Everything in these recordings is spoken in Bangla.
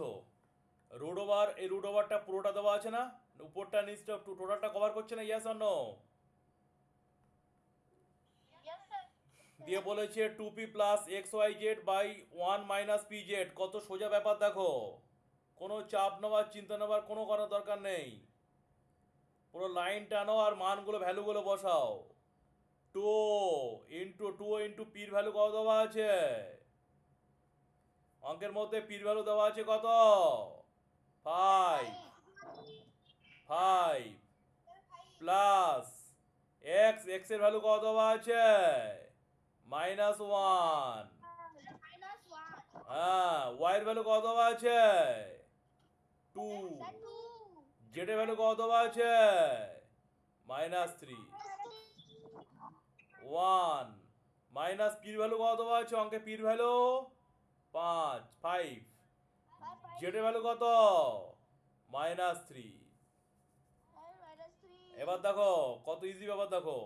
বলছো রুট ওভার এই রুট ওভারটা পুরোটা দেওয়া আছে না? উপরটা নিচটা টোটালটা কভার করছে না? ইয়াস Yes, sir. দিয়ে বলেছে two P plus X Y Z by one minus P Z কত সোজা ব্যাপার দেখো। কোনো চাপ নেওয়ার চিন্তা নেওয়ার কোনো করার দরকার নেই। পুরো লাইন টানো আর মানগুলো ভ্যালুগুলো বসাও। টু ইন্টু টু ইন্টু পির ভ্যালু কত দেওয়া আছে? অঙ্কের মধ্যে পির ভ্যালু দেওয়া আছে কত? ফাইভ ফাইভ প্লাস এক্স এক্সের ভ্যালু কত দেওয়া আছে? মাইনাস ওয়ান হ্যাঁ ওয়াই এর ভ্যালু কত দেওয়া আছে? টু. জেড এর ভ্যালু কত দেওয়া আছে? মাইনাস থ্রি ওয়ান মাইনাস পির ভ্যালু কত দেওয়া আছে? অঙ্কে পির ভ্যালু পাঁচ ফাইভ five. ভ্যালু কত? Minus three. এবার দেখো কত ইজি ব্যাপার দেখো।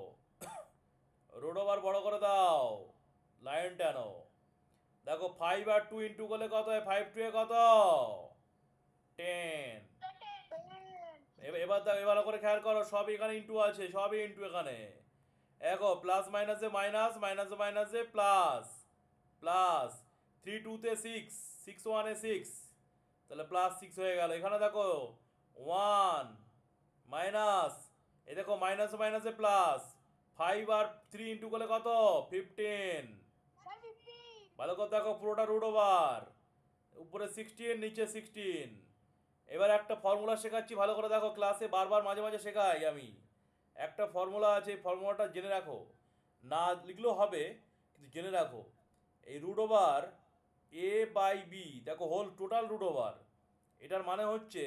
রোড ওভার বড় করে দাও। লাইন টানো। দেখো ফাইভ আর টু ইন্টু করলে কত হয়? ফাইভ টু এ কত? টেন. এবার দেখো এবার করে খেয়াল করো সব এখানে ইন্টু আছে সবই ইন্টু এখানে। দেখো প্লাস মাইনাসে মাইনাস মাইনাসে মাইনাসে প্লাস প্লাস থ্রি টুতে সিক্স সিক্স ওয়ানে সিক্স তাহলে প্লাস সিক্স হয়ে গেল। এখানে দেখো ওয়ান মাইনাস এ দেখো মাইনাসে মাইনাসে প্লাস ফাইভ আর থ্রি ইন্টু করলে কত? ফিফটিন. ভালো করে দেখো, পুরোটা রুট ওভার উপরে সিক্সটিন নিচে সিক্সটিন এবার একটা ফর্মুলা শেখাচ্ছি, ভালো করে দেখো ক্লাসে বারবার মাঝে মাঝে শেখাই আমি। একটা ফর্মুলা আছে ফর্মুলাটা জেনে রাখো। না লিখলেও হবে, কিন্তু জেনে রাখো। এই root over A by B দেখো হোল টোটাল রুট ওভার এটার মানে হচ্ছে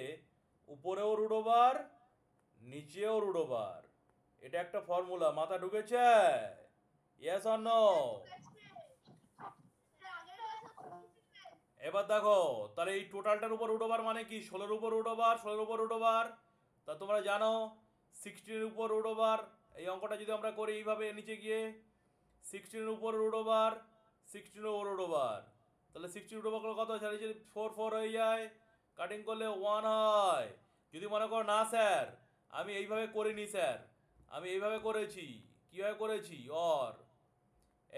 উপরেও রুট ওভার নিচেও রুট ওভার এটা একটা ফর্মুলা মাথা ঢুকেছে? ইয়েস অর নো এবার দেখো, তাহলে এই টোটালটার উপর রুট ওভার মানে কি? ষোলোর উপর রুট ওভার ষোলোর উপর রুট ওভার তা তোমরা জানো সিক্সটিনের উপর রুট ওভার এই অঙ্কটা যদি আমরা করি এইভাবে নিচে গিয়ে সিক্সটিনের উপর রুট ওভার সিক্সটিনের উপর রুট ওভার তাহলে সিক্সটি রুট ওভার কত হয়? যদি ফোর ফোর হয়ে যায় কাটিং করলে ওয়ান হয়। যদি মনে করো না, স্যার, আমি এইভাবে করিনি, স্যার, আমি এইভাবে করেছি, কীভাবে করেছি? অর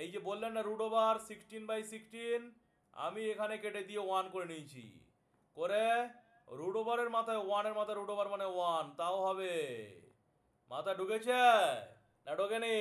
এই যে বললেন না root over sixteen by sixteen আমি এখানে কেটে দিয়ে ওয়ান করে নিয়েছি। করে রুট ওভারের মাথায় ওয়ানের মাথায় রুট ওভার মানে ওয়ান তাও হবে। মাথা ঢুকেছে? না ঢোকেনি?